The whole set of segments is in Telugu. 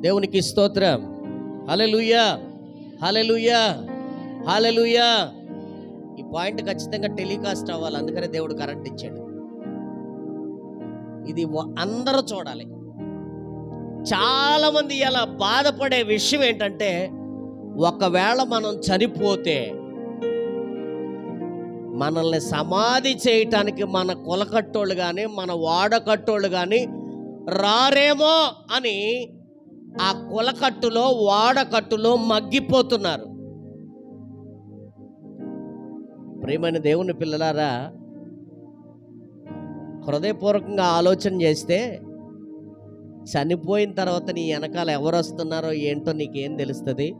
దేవునికి స్తోత్రం. హలెలుయా హలెలుయా హలెలుయా ఈ పాయింట్ ఖచ్చితంగా టెలికాస్ట్ అవ్వాలి అందుకనే దేవుడు కరెంట్ ఇచ్చాడు. ఇది అందరూ చూడాలి. చాలా మంది ఇలా బాధపడే విషయం ఏంటంటే ఒకవేళ మనం చనిపోతే మనల్ని సమాధి చేయటానికి మన కులకట్టోళ్ళు కానీ మన వాడకట్టోళ్ళు కానీ రారేమో అని ఆ కులకట్టులో వాడకట్టులో మగ్గిపోతున్నారు. ప్రేమైన దేవుని పిల్లలారా హృదయపూర్వకంగా ఆలోచన చేస్తే చనిపోయిన తర్వాత నీ వెనకాల ఎవరు వస్తున్నారో ఏంటో నీకేం తెలుస్తుంది?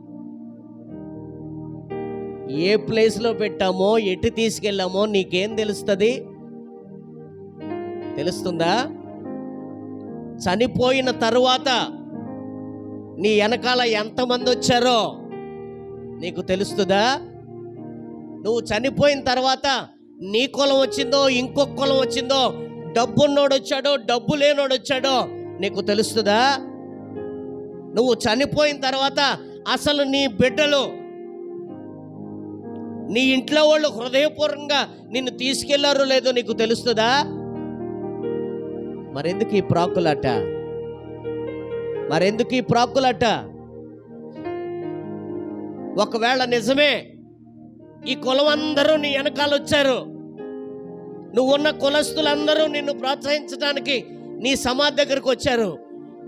ఏ ప్లేస్లో పెట్టామో ఎటు తీసుకెళ్ళామో నీకేం తెలుస్తుంది? తెలుస్తుందా? చనిపోయిన తరువాత నీ వెనకాల ఎంతమంది వచ్చారో నీకు తెలుస్తుందా? నువ్వు చనిపోయిన తర్వాత నీ కులం వచ్చిందో ఇంకొక కులం వచ్చిందో డబ్బున్నోడు వచ్చాడో డబ్బు లేనోడు వచ్చాడో నీకు తెలుస్తుందా? నువ్వు చనిపోయిన తర్వాత అసలు నీ బిడ్డలు నీ ఇంట్లో వాళ్ళు హృదయపూర్వకంగా నిన్ను తీసుకెళ్ళారో లేదో నీకు తెలుస్తుందా? మరెందుకు ఈ ప్రాకులట? మరెందుకు ఈ ప్రాకులట? ఒకవేళ నిజమే ఈ కులం అందరూ నీ వెనకాల వచ్చారు. నువ్వున్న కులస్తులందరూ నిన్ను ప్రోత్సహించడానికి నీ సమాధి దగ్గరకు వచ్చారు.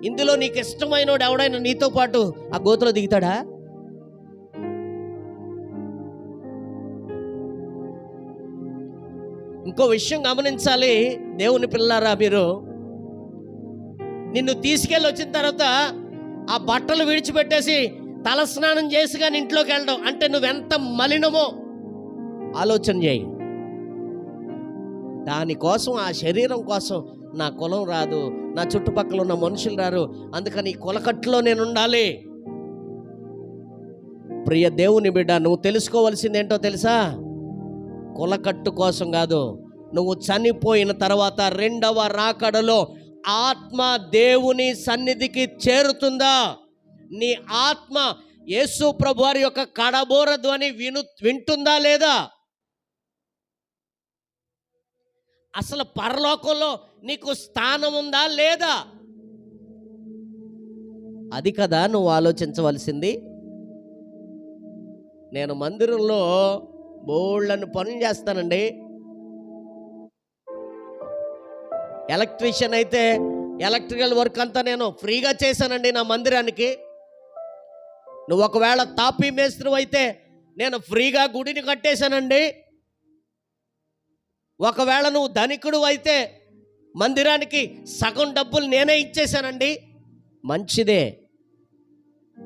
ఇందులో నీకు ఇష్టమైనోడు ఎవడైనా నీతో పాటు ఆ గోతులో దిగుతాడా? ఇంకో విషయం గమనించాలి దేవుని పిల్లారా మీరు. నిన్ను తీసుకెళ్ళి వచ్చిన తర్వాత ఆ బట్టలు విడిచిపెట్టేసి తల స్నానం చేసి కానీ ఇంట్లోకి వెళ్ళడం అంటే నువ్వెంత మలినమో ఆలోచన చేయి. దానికోసం ఆ శరీరం కోసం నా కులం రాదు నా చుట్టుపక్కల ఉన్న మనుషులు రారు అందుకని ఈ కులకట్టులో నేను ఉండాలి. ప్రియ దేవుని బిడ్డ నువ్వు తెలుసుకోవలసింది ఏంటో తెలుసా? కులకట్టు కోసం కాదు నువ్వు చనిపోయిన తర్వాత రెండవ రాకడలో ఆత్మ దేవుని సన్నిధికి చేరుతుందా? నీ ఆత్మ యేసు ప్రభువారి యొక్క కడబోర ధ్వని విను వింటుందా లేదా? అసలు పరలోకంలో నీకు స్థానం ఉందా లేదా? అది కదా నువ్వు ఆలోచించవలసింది. నేను మందిరంలో బోళ్ళను పనులు చేస్తానండి. ఎలక్ట్రీషియన్ అయితే ఎలక్ట్రికల్ వర్క్ అంతా నేను ఫ్రీగా చేశానండి నా మందిరానికి. నువ్వు ఒకవేళ తాపీ మేస్త్రి అయితే నేను ఫ్రీగా గుడిని కట్టేశానండి. ఒకవేళ నువ్వు ధనికుడు అయితే మందిరానికి సగం డబ్బులు నేనే ఇచ్చేశానండి. మంచిదే.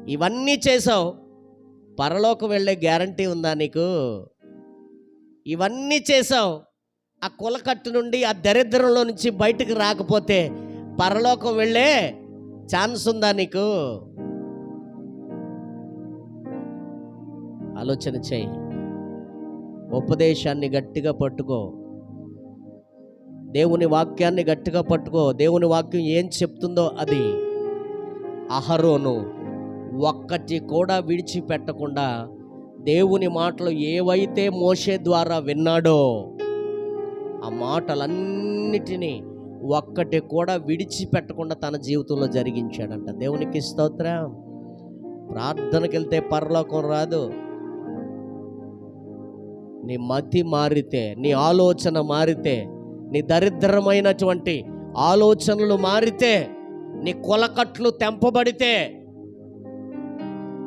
ఇవన్నీ చేసావు పరలోకం వెళ్ళే గ్యారంటీ ఉందా నీకు? ఇవన్నీ చేసావు ఆ కులకట్టు నుండి ఆ దరిద్రంలో నుంచి బయటకు రాకపోతే పరలోకం వెళ్ళే ఛాన్స్ ఉందా నీకు? ఆలోచన చేయి. ఉపదేశాన్ని గట్టిగా పట్టుకో. దేవుని వాక్యాన్ని గట్టిగా పట్టుకో. దేవుని వాక్యం ఏం చెప్తుందో అది. అహరోను ఒక్కటి కూడా విడిచిపెట్టకుండా దేవుని మాటలు ఏవైతే మోసే ద్వారా విన్నాడో ఆ మాటలన్నిటినీ ఒక్కటి కూడా విడిచిపెట్టకుండా తన జీవితంలో జరిగించాడంట. దేవునికి స్తోత్రం. ప్రార్థనకి వెళ్తే పరలోకం రాదు. నీ మతి మారితే నీ ఆలోచన మారితే నీ దరిద్రమైనటువంటి ఆలోచనలు మారితే నీ కొలకట్లు తెంపబడితే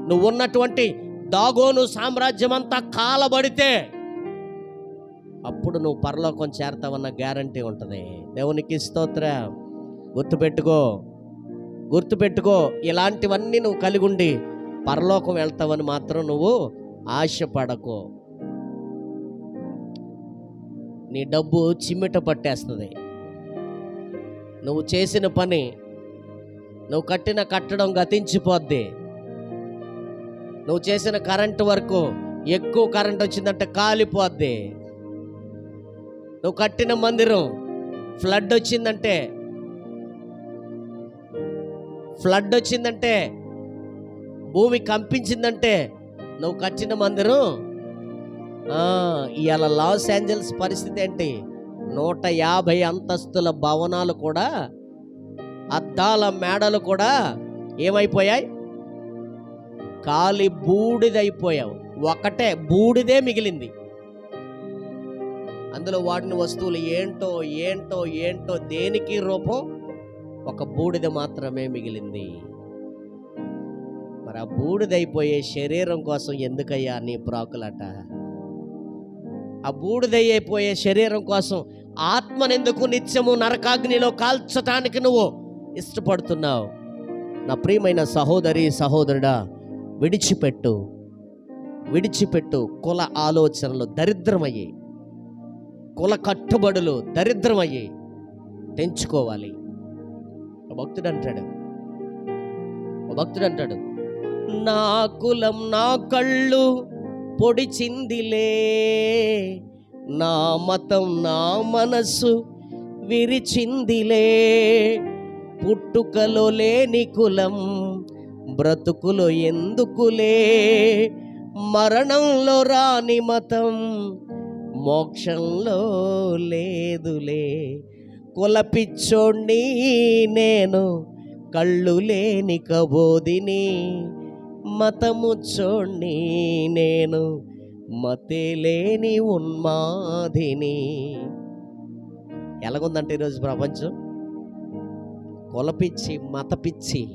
నువ్వు ఉన్నటువంటి దాగోను సామ్రాజ్యం అంతా కాలబడితే అప్పుడు నువ్వు పరలోకం చేరతావన్న గ్యారంటీ ఉంటుంది. దేవునికి స్తోత్ర. గుర్తుపెట్టుకో. గుర్తుపెట్టుకో. ఇలాంటివన్నీ నువ్వు కలిగి ఉండి పరలోకం వెళ్తావని మాత్రం నువ్వు ఆశపడకు. నీ డబ్బు చిమ్మిట పట్టేస్తుంది. నువ్వు చేసిన పని నువ్వు కట్టిన కట్టడం గతించిపోద్ది. నువ్వు చేసిన కరెంటు వరకు ఎక్కువ కరెంట్ వచ్చిందంటే కాలిపోద్ది. నువ్వు కట్టిన మందిరం ఫ్లడ్ వచ్చిందంటే ఫ్లడ్ వచ్చిందంటే భూమి కంపించిందంటే నువ్వు కట్టిన మందిరం ఇవాళ లాస్ ఏంజల్స్ పరిస్థితి ఏంటి? నూట యాభై అంతస్తుల భవనాలు కూడా అద్దాల మేడలు కూడా ఏమైపోయాయి? కాలి బూడిదైపోయావు. ఒకటే బూడిదే మిగిలింది. అందులో వాడిన వస్తువులు ఏంటో ఏంటో ఏంటో దేనికి రూపం? ఒక బూడిద మాత్రమే మిగిలింది. మరి ఆ బూడిదైపోయే శరీరం కోసం ఎందుకయ్యా నీ ప్రాకులట? ఆ బూడిదయ్యైపోయే శరీరం కోసం ఆత్మనెందుకు నిత్యము నరకాగ్నిలో కాల్చటానికి నువ్వు ఇష్టపడుతున్నావు? నా ప్రియమైన సహోదరి సహోదరుడా విడిచిపెట్టు. విడిచిపెట్టు. కుల ఆలోచనలు దరిద్రమయ్యాయి కుల కట్టుబడులు దరిద్రమయ్యి తెంచుకోవాలి. భక్తుడు అంటాడు. భక్తుడు అంటాడు నా కులం నా కళ్ళు పొడిచిందిలే నా మతం నా మనస్సు విరిచిందిలే. పుట్టుకలో లేని కులం బ్రతుకులో ఎందుకులే? మరణంలో రాని మతం మోక్షంలో లేదులే. కులపిచ్చోణ్ణి నేను కళ్ళు లేని కబోదిని. మతము చోణ్ణి నేను మతే లేని ఉన్మాదిని. ఎలాగుందంటే ఈరోజు ప్రపంచం? కులపిచ్చి మతపిచ్చి.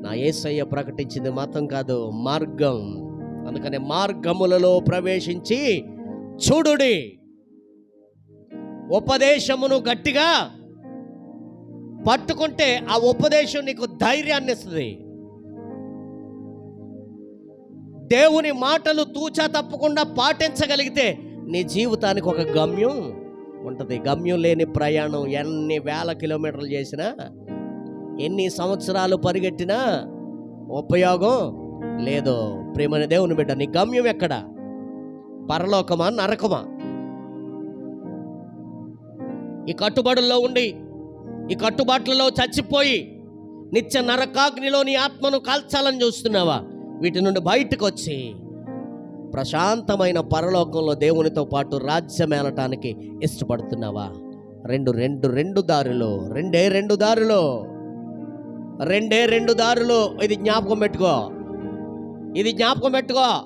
నా ఏసయ్య ప్రకటించింది మతం కాదు మార్గం. అందుకనే మార్గములలో ప్రవేశించి చూడుడి. ఉపదేశమును గట్టిగా పట్టుకుంటే ఆ ఉపదేశం నీకు ధైర్యాన్ని ఇస్తుంది. దేవుని మాటలు తూచా తప్పకుండా పాటించగలిగితే నీ జీవితానికి ఒక గమ్యం ఉంటుంది. గమ్యం లేని ప్రయాణం ఎన్ని వేల కిలోమీటర్లు చేసినా ఎన్ని సంవత్సరాలు పరిగెట్టినా ఉపయోగం లేదో ప్రేమని దేవుని బిడ్డ నీ గమ్యం ఎక్కడ? పరలోకమా నరకమా? ఈ కట్టుబడుల్లో ఉండి ఈ కట్టుబాట్లలో చచ్చిపోయి నిత్య నరకాగ్నిలో నీ ఆత్మను కాల్చాలని చూస్తున్నావా? వీటి నుండి బయటకు వచ్చి ప్రశాంతమైన పరలోకంలో దేవునితో పాటు రాజ్యమేలటానికి ఇష్టపడుతున్నావా? రెండు రెండు రెండు దారిలో రెండే రెండు దారిలో రెండే రెండు దారులు ఇది జ్ఞాపకం పెట్టుకో. ఇది జ్ఞాపకం పెట్టుకో.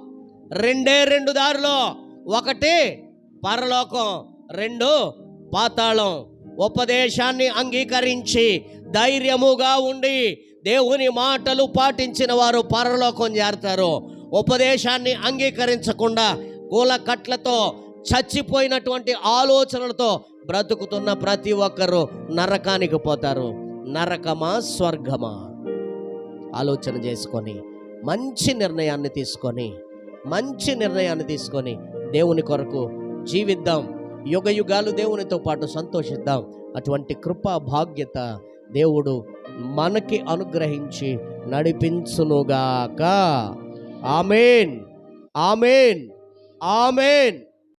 రెండే రెండు దారులు. ఒకటి పరలోకం రెండు పాతాళం. ఉపదేశాన్ని అంగీకరించి ధైర్యముగా ఉండి దేవుని మాటలు పాటించిన వారు పరలోకం చేరతారు. ఉపదేశాన్ని అంగీకరించకుండా కూలకట్లతో చచ్చిపోయినటువంటి ఆలోచనలతో బ్రతుకుతున్న ప్రతి ఒక్కరూ నరకానికి పోతారు. నరకమా స్వర్గమా? ఆలోచన చేసుకొని మంచి నిర్ణయాన్ని తీసుకొని మంచి నిర్ణయాన్ని తీసుకొని దేవుని కొరకు జీవిద్దాం. యుగ యుగాలు దేవునితో పాటు సంతోషిద్దాం. అటువంటి కృపా భాగ్యత దేవుడు మనకి అనుగ్రహించి నడిపించునుగాక. ఆమెన్. ఆమెన్. ఆమెన్.